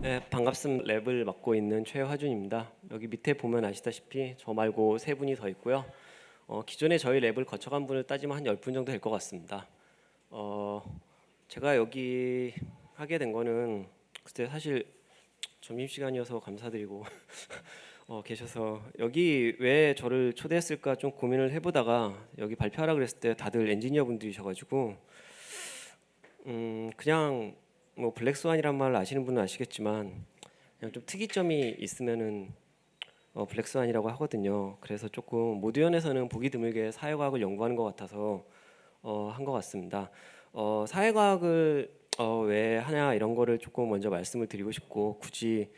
네, 반갑습니다. 랩을 맡고 있는 최화준입니다. 여기 밑에 보면 아시다시피 저 말고 세 분이 더 있고요. 어, 기존에 저희 랩을 거쳐간 분을 따지면 한 10분 정도 될 것 같습니다. 어, 제가 여기 하게 된 거는 그때 사실 점심시간이어서 감사드리고 어, 계셔서 여기 왜 저를 초대했을까 좀 고민을 해보다가 여기 발표하라 그랬을 때 다들 엔지니어 분들이셔가지고 음, 그냥 뭐 블랙스완이란 말 아시는 분은 아시겠지만 그냥 좀 특이점이 있으면은 어, 블랙스완이라고 하거든요. 그래서 조금 모두연에서는 보기 드물게 사회과학을 연구하는 것 같아서 어, 한 것 같습니다. 어, 사회과학을 어, 왜 하냐 이런 거를 조금 먼저 말씀을 드리고 싶고 굳이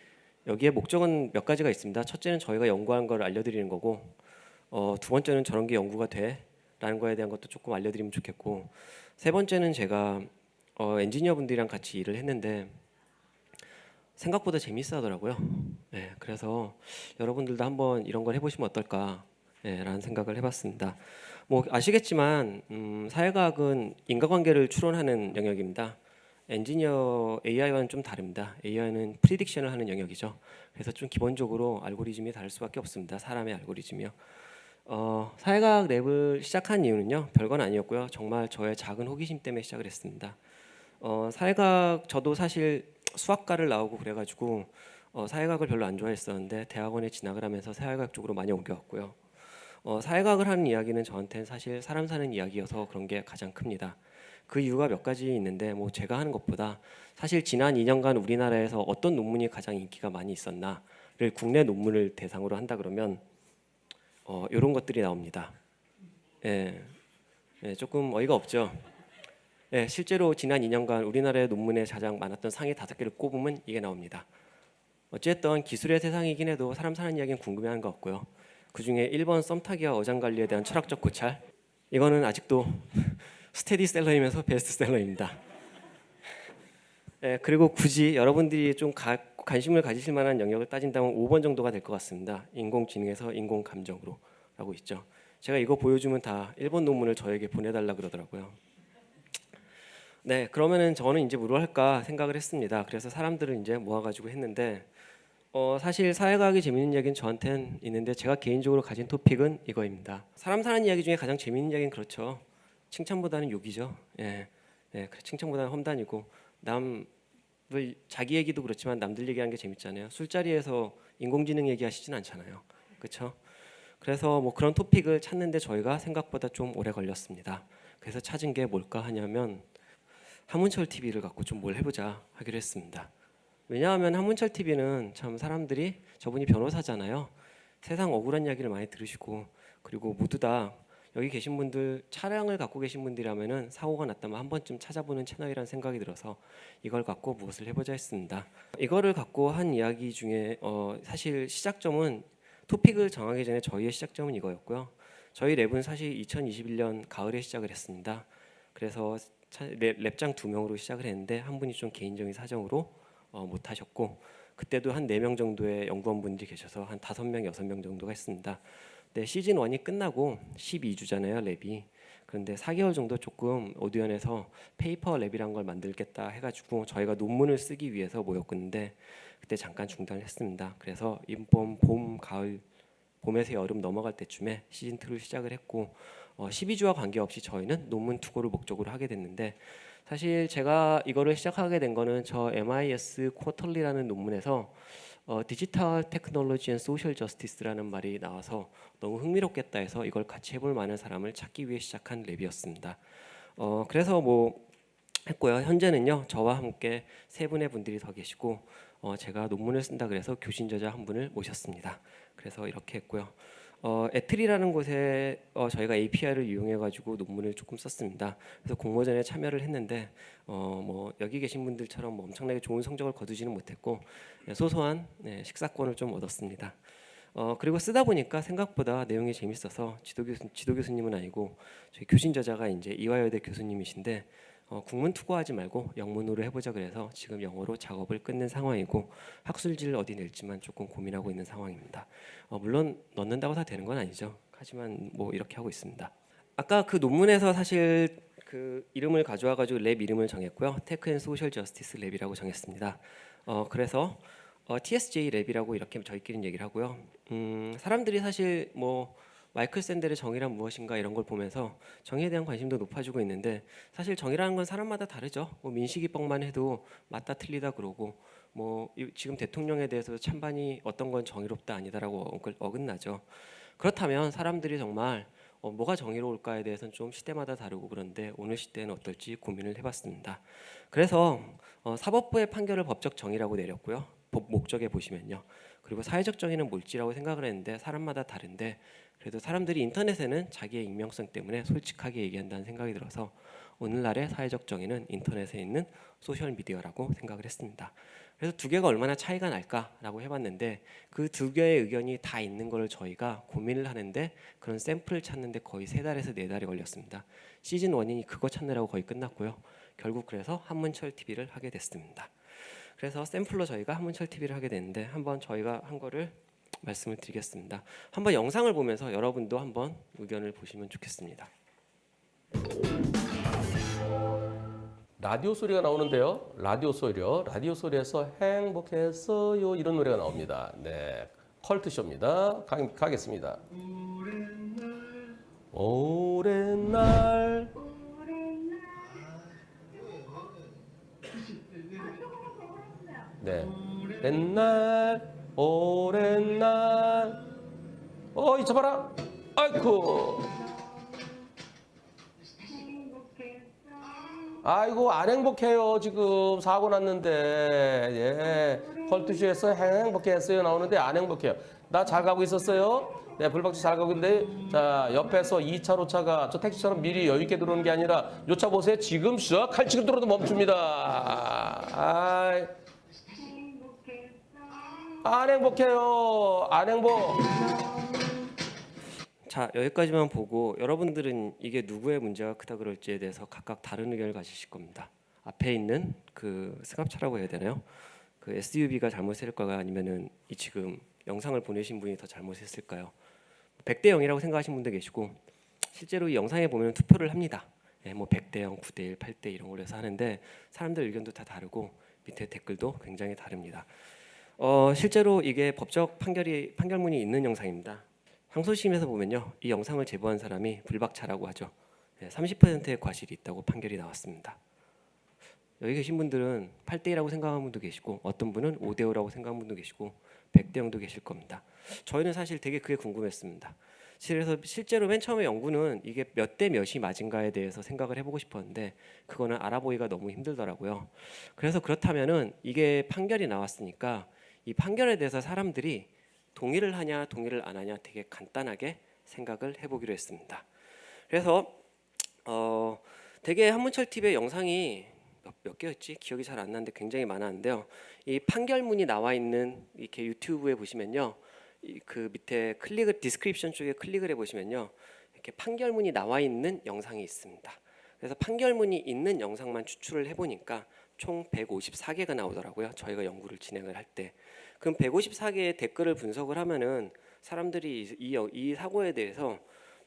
여기에 목적은 몇 가지가 있습니다. 첫째는 저희가 연구한 걸 알려드리는 거고 어, 두 번째는 저런 게 연구가 돼라는 거에 대한 것도 조금 알려드리면 좋겠고 세 번째는 제가 어, 엔지니어 분들이랑 같이 일을 했는데 생각보다 재밌어 하더라고요. 네, 그래서 여러분들도 한번 이런 걸 해보시면 어떨까라는 생각을 해봤습니다. 뭐 아시겠지만 음, 사회과학은 인과관계를 추론하는 영역입니다. 엔지니어 AI와는 좀 다릅니다. AI는 프리딕션을 하는 영역이죠. 그래서 좀 기본적으로 알고리즘이 다를 수밖에 없습니다. 사람의 알고리즘이요. 어, 사회과학 랩을 시작한 이유는요 별건 아니었고요. 정말 저의 작은 호기심 때문에 시작을 했습니다. 어, 사회과학 저도 사실 수학과를 나오고 그래가지고 어, 사회과학을 별로 안 좋아했었는데 대학원에 진학을 하면서 사회과학 쪽으로 많이 옮겨왔고요. 어, 사회과학을 하는 이야기는 저한테는 사실 사람 사는 이야기여서 그런 게 가장 큽니다. 그 이유가 몇 가지 있는데 뭐 제가 하는 것보다 사실 지난 2년간 우리나라에서 어떤 논문이 가장 인기가 많이 있었나를 국내 논문을 대상으로 한다 그러면 어, 이런 것들이 나옵니다. 예, 예, 조금 어이가 없죠. 예, 실제로 지난 2년간 우리나라의 논문에 가장 많았던 상위 다섯 개를 꼽으면 이게 나옵니다. 어쨌든 기술의 세상이긴 해도 사람 사는 이야기는 궁금해하는 거 없고요. 그 중에 1번 썸타기와 어장관리에 대한 철학적 고찰 이거는 아직도 스테디셀러이면서 베스트셀러입니다. 예, 그리고 굳이 여러분들이 좀 가, 관심을 가지실 만한 영역을 따진다면 5번 정도가 될 것 같습니다. 인공지능에서 인공감정으로 라고 있죠. 제가 이거 보여주면 다 일본 논문을 저에게 보내달라 그러더라고요. 네, 그러면은 저는 이제 뭘 할까 생각을 했습니다. 그래서 사람들을 이제 모아가지고 했는데 어, 사실 사회과학이 재밌는 이야기는 저한테는 있는데 제가 개인적으로 가진 토픽은 이거입니다. 사람 사는 이야기 중에 가장 재밌는 이야기는 그렇죠. 칭찬보다는 욕이죠. 예, 예, 칭찬보다는 험단이고 남을 자기 얘기도 그렇지만 남들 얘기하는 게 재밌잖아요. 술자리에서 인공지능 얘기하시진 않잖아요. 그렇죠? 그래서 뭐 그런 토픽을 찾는데 저희가 생각보다 좀 오래 걸렸습니다. 그래서 찾은 게 뭘까 하냐면 한문철 TV를 갖고 좀 뭘 해보자 하기로 했습니다. 왜냐하면 한문철 TV는 참 사람들이 저분이 변호사잖아요. 세상 억울한 이야기를 많이 들으시고 그리고 모두 다 여기 계신 분들 차량을 갖고 계신 분들이라면은 사고가 났다면 한 번쯤 찾아보는 채널이라는 생각이 들어서 이걸 갖고 무엇을 해보자 했습니다. 이거를 갖고 한 이야기 중에 어, 사실 시작점은 토픽을 정하기 전에 저희의 시작점은 이거였고요. 저희 랩은 사실 2021년 가을에 시작을 했습니다. 그래서 차- 랩, 랩장 두 명으로 시작을 했는데 한 분이 좀 개인적인 사정으로 어, 못 하셨고 그때도 한 네 명 정도의 연구원분들이 계셔서 한 다섯 명 여섯 명 정도가 했습니다. 네, 시즌 1이 끝나고 12주잖아요, 랩이. 그런데 4개월 정도 조금 오디언에서 페이퍼 랩이란 걸 만들겠다 해 가지고 저희가 논문을 쓰기 위해서 모였는데 그때 잠깐 중단을 했습니다. 그래서 이번 봄, 가을, 봄에서 여름 넘어갈 때쯤에 시즌 2를 시작을 했고 어, 12주와 관계없이 저희는 논문 투고를 목적으로 하게 됐는데 사실 제가 이거를 시작하게 된 거는 저 MIS 쿼털리라는 논문에서 어, 디지털 테크놀로지 앤 소셜 저스티스라는 말이 나와서 너무 흥미롭겠다 해서 이걸 같이 해볼 만한 사람을 찾기 위해 시작한 랩이었습니다. 어, 그래서 뭐 했고요. 현재는요 저와 함께 세 분의 분들이 더 계시고 어, 제가 논문을 쓴다 그래서 교신 저자 한 분을 모셨습니다. 그래서 이렇게 했고요. 어, 애틀이라는 곳에 어, 저희가 API를 이용해 가지고 논문을 조금 썼습니다. 그래서 공모전에 참여를 했는데 어, 뭐 여기 계신 분들처럼 뭐 엄청나게 좋은 성적을 거두지는 못했고 네, 소소한 네, 식사권을 좀 얻었습니다. 어, 그리고 쓰다 보니까 생각보다 내용이 재밌어서 지도 교수 지도 교수님은 아니고 저희 교신 저자가 이제 이화여대 교수님이신데 어, 국문 투고하지 말고 영문으로 해보자 그래서 지금 영어로 작업을 끝낸 상황이고 학술지를 어디 낼지만 조금 고민하고 있는 상황입니다. 어, 물론 넣는다고 다 되는 건 아니죠. 하지만 뭐 이렇게 하고 있습니다. 아까 그 논문에서 사실 그 이름을 가져와 가지고 랩 이름을 정했고요. 테크 앤 소셜 저스티스 랩이라고 정했습니다. 어 그래서 어, TSJ 랩이라고 이렇게 저희끼리 얘기를 하고요. 음, 사람들이 사실 뭐 마이클 샌델의 정의란 무엇인가 이런 걸 보면서 정의에 대한 관심도 높아지고 있는데 사실 정의라는 건 사람마다 다르죠. 뭐 민식이뻥만 해도 맞다 틀리다 그러고 뭐 이- 지금 대통령에 대해서 찬반이 어떤 건 정의롭다 아니다라고 어긋- 어긋나죠. 그렇다면 사람들이 정말 어, 뭐가 정의로울까에 대해서는 좀 시대마다 다르고 그런데 오늘 시대는 어떨지 고민을 해봤습니다. 그래서 어, 사법부의 판결을 법적 정의라고 내렸고요. 법 목적에 보시면요. 그리고 사회적 정의는 뭘지라고 생각을 했는데 사람마다 다른데 그래도 사람들이 인터넷에는 자기의 익명성 때문에 솔직하게 얘기한다는 생각이 들어서 오늘날의 사회적 정의는 인터넷에 있는 소셜 미디어라고 생각을 했습니다. 그래서 두 개가 얼마나 차이가 날까라고 해봤는데 그 두 개의 의견이 다 있는 걸 저희가 고민을 하는데 그런 샘플을 찾는데 거의 세 달에서 네 달이 걸렸습니다. 시즌 1이 그거 찾느라고 거의 끝났고요. 결국 그래서 한문철 TV를 하게 됐습니다. 그래서 샘플로 저희가 한문철 TV를 하게 됐는데 한번 저희가 한 거를 말씀을 드리겠습니다. 한번 영상을 보면서 여러분도 한번 의견을 보시면 좋겠습니다. 라디오 소리가 나오는데요. 라디오 소리요. 라디오 소리에서 행복했어요 이런 노래가 나옵니다. 네, 컬트 쇼입니다. 가, 가겠습니다. 오랜 날. 네, 오랜 날, 오랜 날. 어, 잊혀봐라. 아이쿠. 아이고 안 행복해요 지금. 사고 났는데. 예. 컬투쇼에서 행복했어요. 나오는데 안 행복해요. 나 잘 가고 있었어요? 네 불박차 잘 가고 있는데. 자 옆에서 2차 5차가 저 택시처럼 미리 여유 있게 들어오는 게 아니라 요차 보세요. 지금 쓱 칼치고 들어도 멈춥니다. 아이 안 행복해요 안 행복 자 여기까지만 보고 여러분들은 이게 누구의 문제가 크다 그럴지에 대해서 각각 다른 의견을 가지실 겁니다. 앞에 있는 그 승합차라고 해야 되나요? 그 SUV가 잘못했을까요? 아니면은 이 지금 영상을 보내신 분이 더 잘못했을까요? 100대 0이라고 생각하시는 분도 계시고 실제로 이 영상에 보면 투표를 합니다. 예, 뭐 100대 0, 9대 1, 8대 이런 걸로 해서 하는데 사람들 의견도 다 다르고 밑에 댓글도 굉장히 다릅니다. 어, 실제로 이게 법적 판결이 판결문이 있는 영상입니다. 항소심에서 보면요, 이 영상을 제보한 사람이 불박차라고 하죠. 30%의 과실이 있다고 판결이 나왔습니다. 여기 계신 분들은 8대 1이라고 생각하는 분도 계시고 어떤 분은 5대 5라고 생각하는 분도 계시고 100대 0도 계실 겁니다. 저희는 사실 되게 그게 궁금했습니다. 그래서 실제로 맨 처음에 연구는 이게 몇 대 몇이 맞은가에 대해서 생각을 해보고 싶었는데 그거는 알아보기가 너무 힘들더라고요. 그래서 그렇다면은 이게 판결이 나왔으니까 이 판결에 대해서 사람들이 동의를 하냐 동의를 안 하냐 되게 간단하게 생각을 해보기로 했습니다. 그래서 어 되게 한문철 TV의 영상이 몇, 몇 개였지 기억이 잘 안 나는데 굉장히 많았는데요. 이 판결문이 나와 있는 이렇게 유튜브에 보시면요, 이그 밑에 클릭을 디스크립션 쪽에 클릭을 해 보시면요, 이렇게 판결문이 나와 있는 영상이 있습니다. 그래서 판결문이 있는 영상만 추출을 해보니까 총 154개가 나오더라고요. 저희가 연구를 진행을 할 때. 그럼 154개의 댓글을 분석을 하면은 사람들이 이, 이, 이 사고에 대해서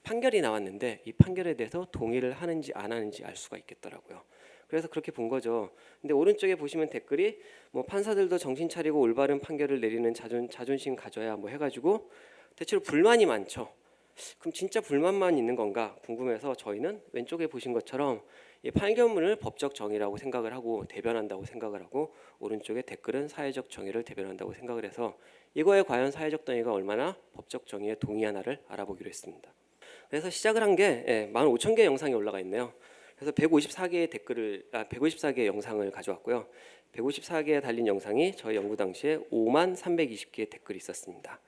판결이 나왔는데 이 판결에 대해서 동의를 하는지 안 하는지 알 수가 있겠더라고요. 그래서 그렇게 본 거죠. 근데 오른쪽에 보시면 댓글이 뭐 판사들도 정신 차리고 올바른 판결을 내리는 자존 자존심 가져야 뭐 해가지고 대체로 불만이 많죠. 그럼 진짜 불만만 있는 건가 궁금해서 저희는 왼쪽에 보신 것처럼 이 판결문을 법적 정의라고 생각을 하고 대변한다고 생각을 하고 오른쪽에 댓글은 사회적 정의를 대변한다고 생각을 해서 이거에 과연 사회적 정의가 얼마나 법적 정의에 동의하나를 알아보기로 했습니다. 그래서 시작을 한게 예, 15,000개 영상이 올라가 있네요. 그래서 154개의 댓글을 아 154개의 영상을 가져왔고요. 154개에 달린 영상이 저희 연구 당시에 5만 320개의 댓글이 있었습니다.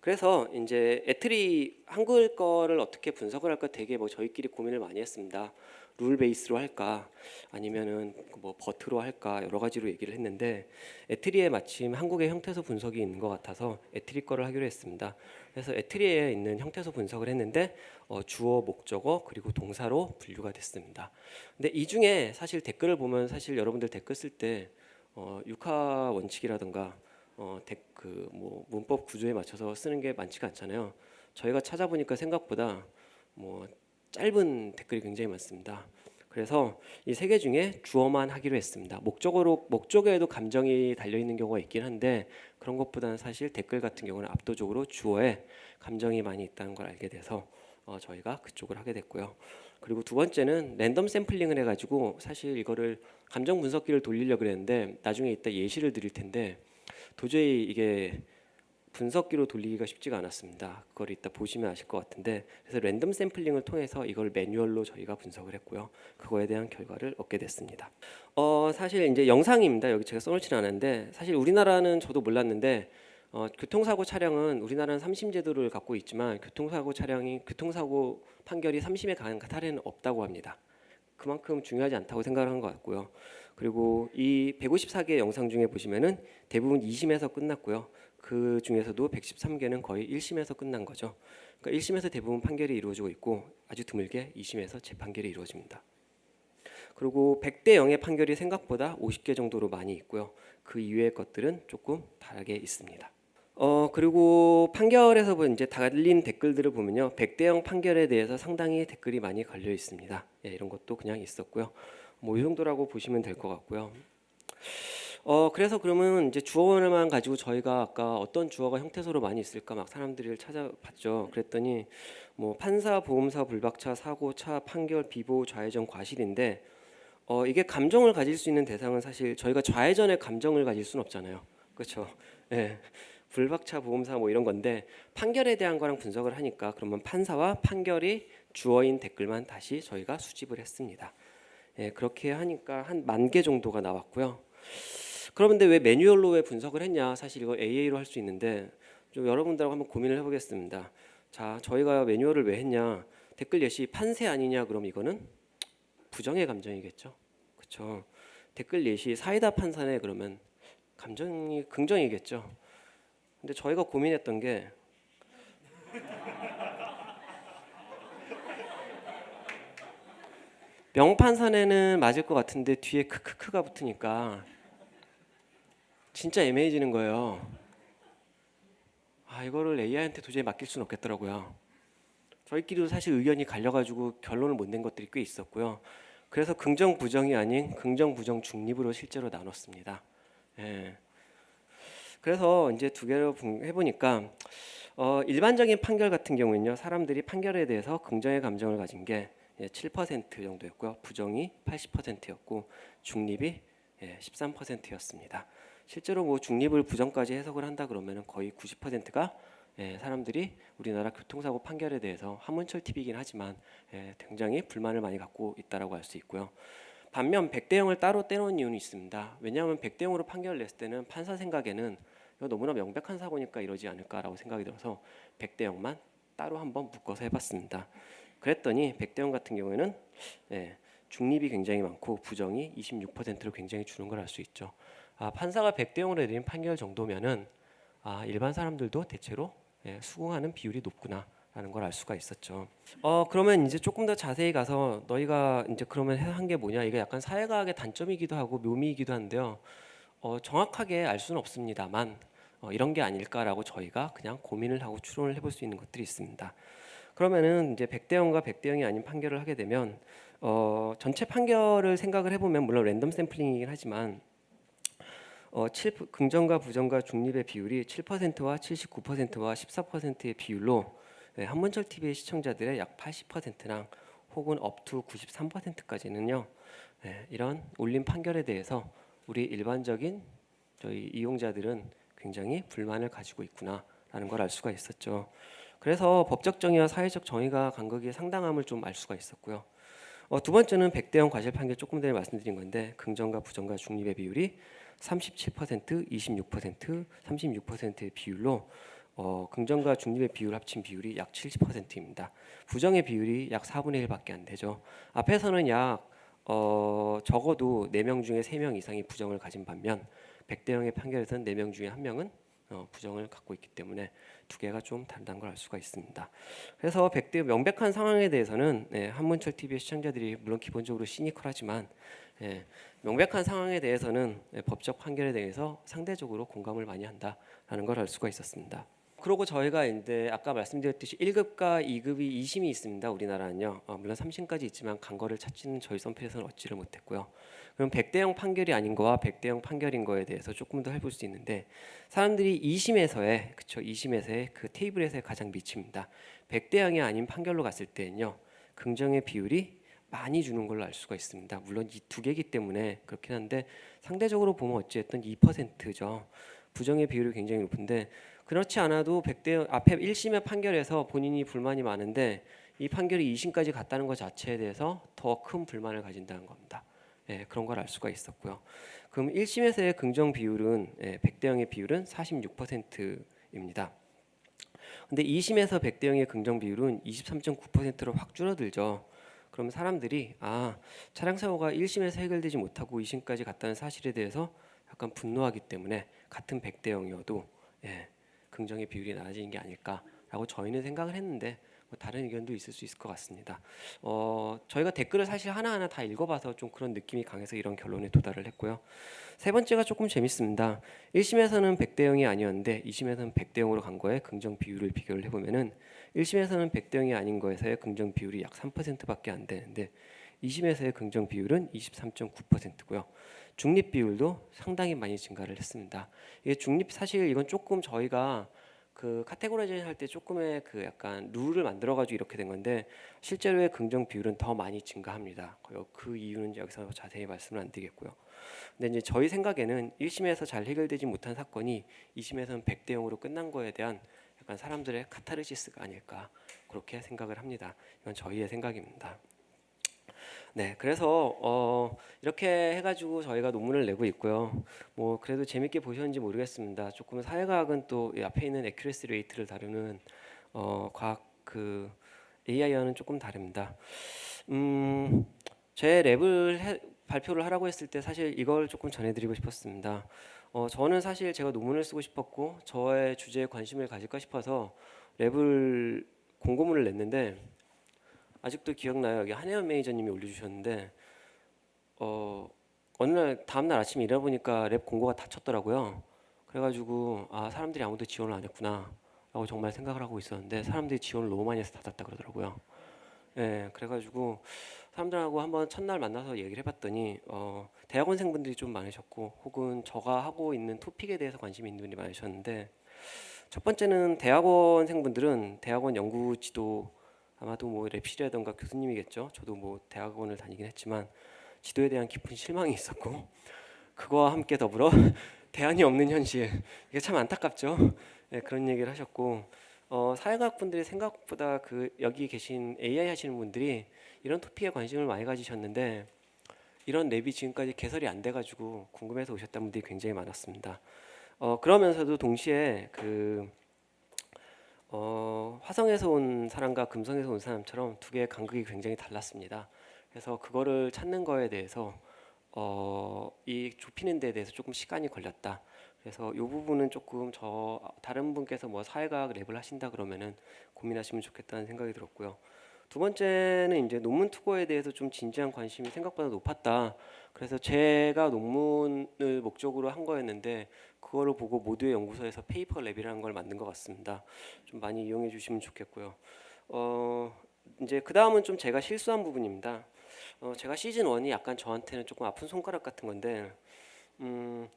그래서 이제 애트리 한글 거를 어떻게 분석을 할까 되게 뭐 저희끼리 고민을 많이 했습니다. 룰 베이스로 할까 아니면은 뭐 버트로 할까 여러 가지로 얘기를 했는데 애트리에 마침 한국의 형태소 분석이 있는 것 같아서 애트리 거를 하기로 했습니다. 그래서 애트리에 있는 형태소 분석을 했는데 어, 주어, 목적어 그리고 동사로 분류가 됐습니다. 근데 이 중에 사실 댓글을 보면 사실 여러분들 댓글 쓸때 어, 육하 원칙이라든가 어, 그뭐 문법 구조에 맞춰서 쓰는 게 많지가 않잖아요. 저희가 찾아보니까 생각보다 뭐 짧은 댓글이 굉장히 많습니다. 그래서 이 세 개 중에 주어만 하기로 했습니다. 목적어로 목적어에도 감정이 달려 있는 경우가 있긴 한데 그런 것보다는 사실 댓글 같은 경우는 압도적으로 주어에 감정이 많이 있다는 걸 알게 돼서 어, 저희가 그쪽을 하게 됐고요. 그리고 두 번째는 랜덤 샘플링을 해가지고 사실 이거를 감정 분석기를 돌리려고 그랬는데 나중에 이따 예시를 드릴 텐데 도저히 이게 분석기로 돌리기가 쉽지가 않았습니다. 그걸 이따 보시면 아실 것 같은데 그래서 랜덤 샘플링을 통해서 이걸 매뉴얼로 저희가 분석을 했고요. 그거에 대한 결과를 얻게 됐습니다. 어, 사실 이제 영상입니다. 여기 제가 써놓지는 않았는데 사실 우리나라는 저도 몰랐는데 어, 교통사고 차량은 우리나라는 3심 제도를 갖고 있지만 교통사고 차량이 교통사고 판결이 3심에 가는 사례는 없다고 합니다. 그만큼 중요하지 않다고 생각을 한 것 같고요. 그리고 이 154개 영상 중에 보시면은 대부분 2심에서 끝났고요. 그 중에서도 113개는 거의 1심에서 끝난 거죠. 그러니까 1심에서 대부분 판결이 이루어지고 있고 아주 드물게 2심에서 재판결이 이루어집니다. 그리고 100대 0의 판결이 생각보다 50개 정도로 많이 있고요. 그 이외의 것들은 조금 다르게 있습니다. 어 그리고 판결에서 본 이제 달린 댓글들을 보면요, 100대 0 판결에 대해서 상당히 댓글이 많이 걸려 있습니다. 예, 이런 것도 그냥 있었고요. 뭐 이 정도라고 보시면 될 것 같고요. 어 그래서 그러면 이제 주어만 가지고 저희가 아까 어떤 주어가 형태소로 많이 있을까 막 사람들을 찾아봤죠. 그랬더니 뭐 판사, 보험사, 불박차, 사고 차, 판결, 비보, 좌회전, 과실인데 어 이게 감정을 가질 수 있는 대상은 사실 저희가 좌회전에 감정을 가질 수는 없잖아요. 그렇죠? 예. 불박차, 보험사 뭐 이런 건데 판결에 대한 거랑 분석을 하니까 그러면 판사와 판결이 주어인 댓글만 다시 저희가 수집을 했습니다. 예, 그렇게 하니까 한 만 개 정도가 나왔고요. 그런데 왜 매뉴얼로 왜 분석을 했냐? 사실 이거 AA로 할 수 있는데 좀 여러분들하고 한번 고민을 해보겠습니다. 자, 저희가 매뉴얼을 왜 했냐? 댓글 예시 판세 아니냐? 그럼 이거는 부정의 감정이겠죠. 그렇죠? 댓글 예시 사이다 판사네 그러면 감정이 긍정이겠죠. 근데 저희가 고민했던 게 명판산에는 맞을 것 같은데 뒤에 크크크가 붙으니까 진짜 애매해지는 거예요. 아 이거를 AI한테 도저히 맡길 수는 없겠더라고요. 저희끼리도 사실 의견이 갈려가지고 결론을 못 낸 것들이 꽤 있었고요. 그래서 긍정 부정이 아닌 긍정 부정 중립으로 실제로 나눴습니다. 예. 그래서 이제 두 개로 분- 해보니까 어, 일반적인 판결 같은 경우는요 사람들이 판결에 대해서 긍정의 감정을 가진 게 예, 7% 정도였고요 부정이 80%였고 중립이 예, 13%였습니다. 실제로 뭐 중립을 부정까지 해석을 한다 그러면은 거의 90%가 예, 사람들이 우리나라 교통사고 판결에 대해서 한문철 TV이긴 하지만 예, 굉장히 불만을 많이 갖고 있다라고 할 수 있고요. 반면 100대 0을 따로 떼놓은 이유는 있습니다. 왜냐하면 100대 0으로 판결을 냈을 때는 판사 생각에는 이거 너무나 명백한 사고니까 이러지 않을까라고 생각이 들어서 100대 0만 따로 한번 묶어서 해봤습니다. 그랬더니 100대 0 같은 경우에는 예, 중립이 굉장히 많고 부정이 26%로 굉장히 주는 걸 알 수 있죠. 아, 판사가 100대 0으로 내린 판결 정도면은 아, 일반 사람들도 대체로 예, 수긍하는 비율이 높구나라는 걸 알 수가 있었죠. 어 그러면 이제 조금 더 자세히 가서 너희가 이제 그러면 한 게 뭐냐 이게 약간 사회과학의 단점이기도 하고 묘미이기도 한데요. 어, 정확하게 알 수는 없습니다만 어, 이런 게 아닐까라고 저희가 그냥 고민을 하고 추론을 해볼 수 있는 것들이 있습니다. 그러면은 이제 100대 0과 100대 0이 아닌 판결을 하게 되면 어, 전체 판결을 생각을 해보면 물론 랜덤 샘플링이긴 하지만 어, 7, 긍정과 부정과 중립의 비율이 7%와 79%와 14%의 비율로 네, 한문철 TV의 시청자들의 약 80%랑 혹은 업투 93%까지는요 네, 이런 올린 판결에 대해서 우리 일반적인 저희 이용자들은 굉장히 불만을 가지고 있구나라는 걸 알 수가 있었죠. 그래서 법적 정의와 사회적 정의가 간극이 상당함을 좀 알 수가 있었고요. 어, 두 번째는 100대 0 과실 판결 조금 전에 말씀드린 건데 긍정과 부정과 중립의 비율이 37%, 26%, 36%의 비율로 어, 긍정과 중립의 비율 합친 비율이 약 70%입니다. 부정의 비율이 약 4분의 1밖에 안 되죠. 앞에서는 약 어, 적어도 4명 중에 3명 이상이 부정을 가진 반면 100대 0의 판결에서는 4명 중에 1명은 어, 부정을 갖고 있기 때문에 두 개가 좀 다르다는 걸 알 수가 있습니다. 그래서 100대 명백한 상황에 대해서는 네, 한문철 TV의 시청자들이 물론 기본적으로 시니컬하지만 예, 명백한 상황에 대해서는 예, 법적 판결에 대해서 상대적으로 공감을 많이 한다라는 걸 알 수가 있었습니다. 그리고 저희가 이제 아까 말씀드렸듯이 1급과 2급이 2심이 있습니다. 우리나라는요. 어, 물론 3심까지 있지만 간 거를 찾지는 저희 선필에서는 얻지를 못했고요. 그럼 100대0 판결이 아닌 거와 100대0 판결인 거에 대해서 조금 더 해볼 수 있는데 사람들이 2심에서의 그쵸 2심에서의 그 테이블에서의 가장 미칩니다. 100대 0이 아닌 판결로 갔을 때는요. 긍정의 비율이 많이 주는 걸로 알 수가 있습니다. 물론 이 두 개기 때문에 그렇긴 한데 상대적으로 보면 어찌됐든 2%죠. 부정의 비율이 굉장히 높은데 그렇지 않아도 100대 앞에 1심의 판결에서 본인이 불만이 많은데 이 판결이 2심까지 갔다는 것 자체에 대해서 더 큰 불만을 가진다는 겁니다. 예, 그런 걸 알 수가 있었고요. 그럼 1심에서의 긍정 비율은 예, 100대 0의 비율은 46%입니다. 근데 2심에서 100대 0의 긍정 비율은 23.9%로 확 줄어들죠. 그럼 사람들이 아 차량 사고가 1심에서 해결되지 못하고 2심까지 갔다는 사실에 대해서 약간 분노하기 때문에 같은 100대 0이어도 예, 긍정의 비율이 낮아지는 게 아닐까라고 저희는 생각을 했는데 뭐 다른 의견도 있을 수 있을 것 같습니다. 어, 저희가 댓글을 사실 하나하나 다 읽어봐서 좀 그런 느낌이 강해서 이런 결론에 도달을 했고요. 세 번째가 조금 재밌습니다. 1심에서는 100대 0이 아니었는데 2심에서는 100대 0으로 간 거에 긍정 비율을 비교를 해보면은 1심에서는 100대 0이 아닌 거에서의 긍정 비율이 약 3%밖에 안 되는데 2심에서의 긍정 비율은 23.9%고요. 중립 비율도 상당히 많이 증가를 했습니다. 이게 중립 사실 이건 조금 저희가 그 카테고라이제이션 할 때 조금의 그 약간 룰을 만들어 가지고 이렇게 된 건데 실제로의 긍정 비율은 더 많이 증가합니다. 그- 그 이유는 여기서 자세히 말씀을 안 드리겠고요. 근데 이제 저희 생각에는 1심에서 잘 해결되지 못한 사건이 2심에서는 100대 0으로 끝난 거에 대한 약간 사람들의 카타르시스가 아닐까 그렇게 생각을 합니다. 이건 저희의 생각입니다. 네, 그래서 어, 이렇게 해가지고 저희가 논문을 내고 있고요. 뭐 그래도 재밌게 보셨는지 모르겠습니다. 조금 사회과학은 또이 앞에 있는 에큐레시 레이트를 다루는 어, 과학 그 AI와는 조금 다릅니다. 음, 제 랩을 해- 발표를 하라고 했을 때 사실 이걸 조금 전해드리고 싶었습니다. 어, 저는 사실 제가 논문을 쓰고 싶었고 저의 주제에 관심을 가질까 싶어서 랩을 공고문을 냈는데 아직도 기억나요. 여기 한혜연 매니저님이 올려주셨는데 어, 어느 날 다음 날 아침에 일어 보니까 랩 공고가 닫혔더라고요. 그래가지고 아 사람들이 아무도 지원을 안 했구나라고 정말 생각을 하고 있었는데 사람들이 지원을 너무 많이 해서 닫았다 그러더라고요. 예, 그래가지고 사람들하고 한번 첫날 만나서 얘기를 해봤더니 어, 대학원생분들이 좀 많으셨고 혹은 저가 하고 있는 토픽에 대해서 관심이 있는 분들이 많으셨는데 첫 번째는 대학원생분들은 대학원 연구 지도 아마도 뭐 랩실이라던가 교수님이겠죠. 저도 뭐 대학원을 다니긴 했지만 지도에 대한 깊은 실망이 있었고 그거와 함께 더불어 대안이 없는 현실 이게 참 안타깝죠. 네, 그런 얘기를 하셨고 어, 사회과학 분들이 생각보다 그 여기 계신 AI 하시는 분들이 이런 토픽에 관심을 많이 가지셨는데 이런 랩이 지금까지 개설이 안 돼가지고 궁금해서 오셨던 분들이 굉장히 많았습니다. 어, 그러면서도 동시에 그 어, 화성에서 온 사람과 금성에서 온 사람처럼 두 개의 간극이 굉장히 달랐습니다. 그래서 그거를 찾는 거에 대해서 어, 이 좁히는 데 대해서 조금 시간이 걸렸다. 그래서 이 부분은 조금 저 다른 분께서 뭐 사회과학 랩을 하신다 그러면은 고민하시면 좋겠다는 생각이 들었고요. 두 번째는 이제 논문 투고에 대해서 좀 진지한 관심이 생각보다 높았다. 그래서 제가 논문을 목적으로 한 거였는데 그거를 보고 모두의 연구소에서 페이퍼 랩이라는 걸 만든 것 같습니다. 좀 많이 이용해 주시면 좋겠고요. 어, 이제 그 다음은 좀 제가 실수한 부분입니다. 어, 제가 시즌 1이 약간 저한테는 조금 아픈 손가락 같은 건데, 음,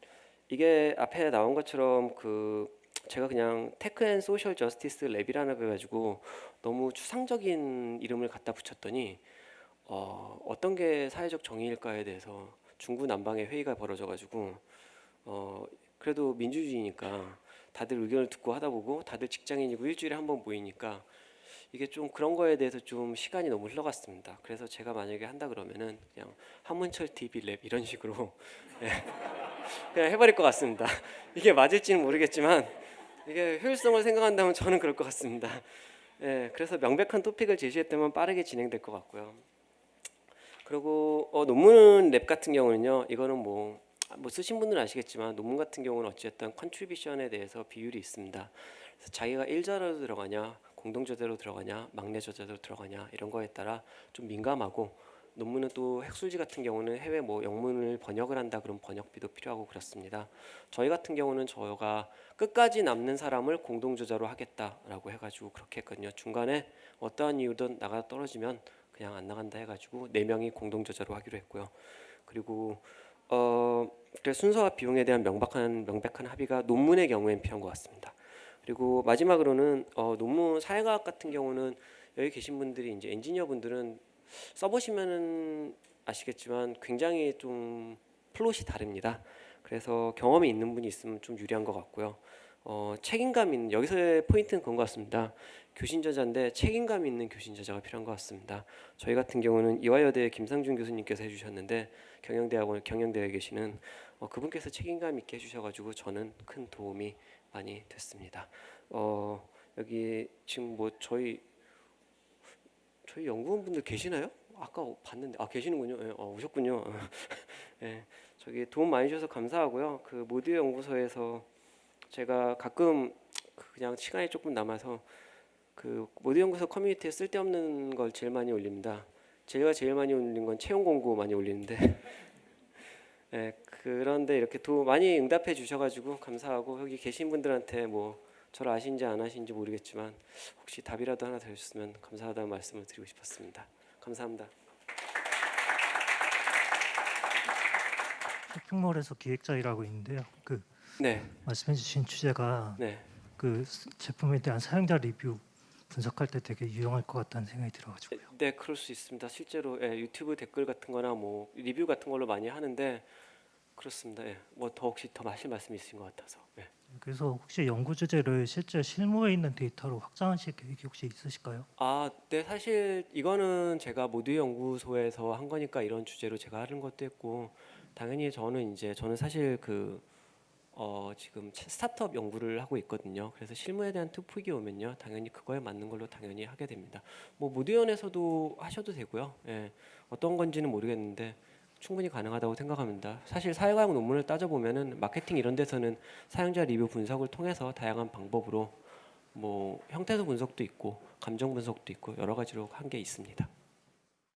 이게 앞에 나온 것처럼 그 제가 그냥 테크 앤 소셜 저스티스 랩이라는 걸 가지고 너무 추상적인 이름을 갖다 붙였더니 어, 어떤 게 사회적 정의일까에 대해서 중구난방의 회의가 벌어져가지고 어, 그래도 민주주의니까 다들 의견을 듣고 하다 보고 다들 직장인이고 일주일에 한 번 모이니까 이게 좀 그런 거에 대해서 좀 시간이 너무 흘러갔습니다. 그래서 제가 만약에 한다 그러면은 그냥 한문철 TV 랩 이런 식으로 예, 그냥 해버릴 것 같습니다. 이게 맞을지는 모르겠지만 이게 효율성을 생각한다면 저는 그럴 것 같습니다. 예, 그래서 명백한 토픽을 제시했다면 빠르게 진행될 것 같고요. 그리고 어, 논문 랩 같은 경우는요, 이거는 뭐, 뭐 쓰신 분들은 아시겠지만 논문 같은 경우는 어쨌든 컨트리뷰션에 대해서 비율이 있습니다. 그래서 자기가 일자로 들어가냐, 공동 저자로 들어가냐, 막내 저자로 들어가냐 이런 거에 따라 좀 민감하고 논문은 또 핵술지 같은 경우는 해외 뭐 영문을 번역을 한다 그럼 번역비도 필요하고 그렇습니다. 저희 같은 경우는 저가 끝까지 남는 사람을 공동 저자로 하겠다라고 해가지고 그렇게 했거든요. 중간에 어떠한 이유든 나가 떨어지면 그냥 안 나간다 해가지고 네 명이 공동 저자로 하기로 했고요. 그리고 어 순서와 비용에 대한 명백한 명백한 합의가 논문의 경우엔 필요한 것 같습니다. 그리고 마지막으로는 어, 논문 사회과학 같은 경우는 여기 계신 분들이 이제 엔지니어 분들은 써보시면은 아시겠지만 굉장히 좀 플롯이 다릅니다. 그래서 경험이 있는 분이 있으면 좀 유리한 것 같고요. 어, 책임감 있는 여기서의 포인트는 그런 것 같습니다. 교신 저자인데 책임감 있는 교신 저자가 필요한 것 같습니다. 저희 같은 경우는 이화여대 김상준 교수님께서 해주셨는데 경영대학원 경영대에 계시는 어, 그분께서 책임감 있게 해주셔가지고 저는 큰 도움이 많이 됐습니다. 어, 여기 지금 뭐 저희 저희 연구원 분들 계시나요? 아까 봤는데 아 계시는군요. 예, 어, 오셨군요. 예, 저기 도움 많이 주셔서 감사하고요. 그 모드 연구소에서 제가 가끔 그 그냥 시간이 조금 남아서 그 모드 연구소 커뮤니티에 쓸데없는 걸 제일 많이 올립니다. 제가 제일 많이 올린 건 채용 공고 많이 올리는데 예, 그런데 이렇게 도 많이 응답해 주셔가지고 감사하고 여기 계신 분들한테 뭐 저를 아신지 안 아신지 모르겠지만 혹시 답이라도 하나 드렸으면 감사하다는 말씀을 드리고 싶었습니다. 감사합니다. 쇼핑몰에서 기획자 일하고 있는데요. 그 네, 말씀해주신 주제가 네, 그 스- 제품에 대한 사용자 리뷰 분석할 때 되게 유용할 것 같다는 생각이 들어가지고요. 네, 그럴 수 있습니다. 실제로 예, 유튜브 댓글 같은거나 뭐 리뷰 같은 걸로 많이 하는데 그렇습니다. 예, 뭐더 혹시 더 하실 말씀 있으신 것 같아서. 예. 그래서 혹시 연구 주제를 실제 실무에 있는 데이터로 확장하실 계획이 혹시 있으실까요? 아, 네, 사실 이거는 제가 모두 연구소에서 한 거니까 이런 주제로 제가 하는 것도 했고 당연히 저는 이제 저는 사실 그 어, 지금 차- 스타트업 연구를 하고 있거든요. 그래서 실무에 대한 투픽이 오면요, 당연히 그거에 맞는 걸로 당연히 하게 됩니다. 뭐 모두연에서도 하셔도 되고요. 예, 어떤 건지는 모르겠는데 충분히 가능하다고 생각합니다. 사실 사회과학 논문을 따져 보면은 마케팅 이런 데서는 사용자 리뷰 분석을 통해서 다양한 방법으로 뭐 형태소 분석도 있고 감정 분석도 있고 여러 가지로 한 게 있습니다.